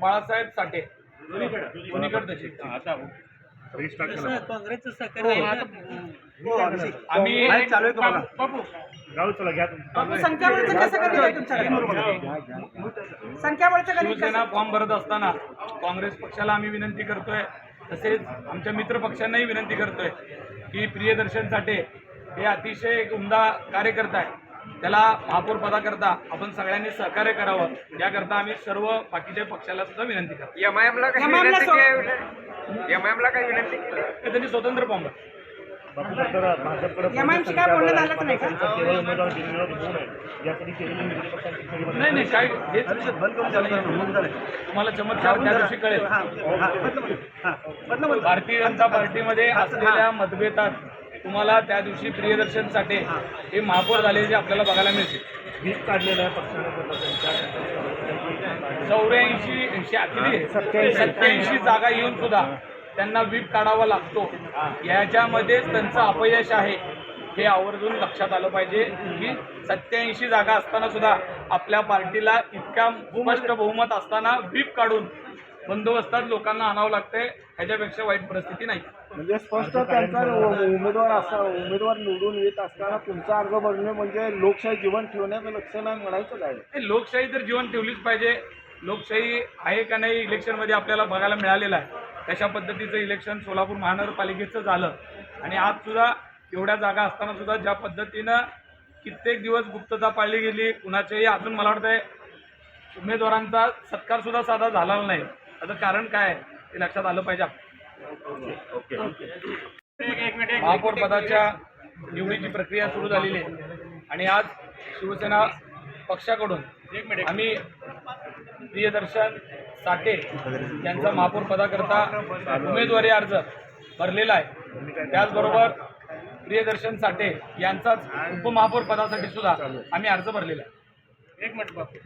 बाळासाहेब साठे. आता काँग्रेसचं सहकार्य आहे. ना. आम्ही माईक चालू आहे तुम्हाला. बापू जाऊ चला घ्या तुम्ही. बापू संख्याबळचं कसं गणित आहे तुमच्याकडे संख्याबळचं गणित शिवसेना कसं फॉर्म भरत असताना काँग्रेस पक्षाला आम्ही विनंती करतोय. तसेच आमच्या मित्र पक्षांनाही विनंती करतोय की प्रियदर्शन साठे हे अतिशय एक उमदा कार्यकर्ता आहे. त्याला महापौर पदाकरता आपण सगळ्यांनी सहकार्य करावं. याकरता आम्ही सर्व बाकीच्या पक्षाला सुद्धा विनंती करतो. एमआयएमला एमआयएमला काही विनंती केली? त्यांनी स्वतंत्र फॉर्म नाही नाही काय तुम्हाला चमत्कार त्या दिवशी कळेल. भारतीय जनता पार्टीमध्ये असलेल्या मतभेदात तुम्हाला त्या दिवशी प्रियदर्शन साठे हे महापौर झालेले आपल्याला बघायला मिळते काढलेलं आहे पक्षाने चौऱ्याऐंशी ऐंशी सत्याऐंशी जागा येऊन सुद्धा त्यांना व्हीप काढावा लागतो. याच्यामध्येच त्यांचं अपयश आहे. हे आवर्जून लक्षात आलं पाहिजे की सत्याऐंशी जागा असताना सुद्धा आपल्या पार्टीला इतका स्पष्ट बहुमत असताना व्हीप काढून बंदोबस्तात लोकांना आणावं लागतंय. ह्याच्यापेक्षा वाईट परिस्थिती नाही. म्हणजे स्पष्ट त्यांचा उमेदवार असा उमेदवार निवडून येत असताना तुमचा अर्ज भरणे म्हणजे लोकशाही जीवन ठेवण्याचं लक्षण म्हणायचं काय? लोकशाही तर जीवन ठेवलीच पाहिजे. लोकशाही आहे का नाही इलेक्शनमध्ये आपल्याला बघायला मिळालेलं आहे. तशा पद्धतीचं इलेक्शन सोलापूर महानगरपालिकेचं झालं. आणि आज सुद्धा एवढ्या जागा असताना सुद्धा ज्या पद्धतीनं कित्येक दिवस गुप्तता पाळली गेली कुणाच्याही अजून मला वाटतंय उमेदवारांचा सत्कारसुद्धा साधा झाला नाही. त्याचं कारण काय आहे ते लक्षात आलं पाहिजे महापौर पदाच्या निवडीची प्रक्रिया सुरू झालेली आहे. आणि आज शिवसेना पक्षाकडून आम्ही प्रियदर्शन साठे यांचा महापौर पदाकरता उमेदवारी अर्ज भरलेला आहे. त्याचबरोबर प्रियदर्शन साठे यांचाच उपमहापौर पदासाठी सुद्धा आम्ही अर्ज भरलेला आहे. एक मिनिट बापू.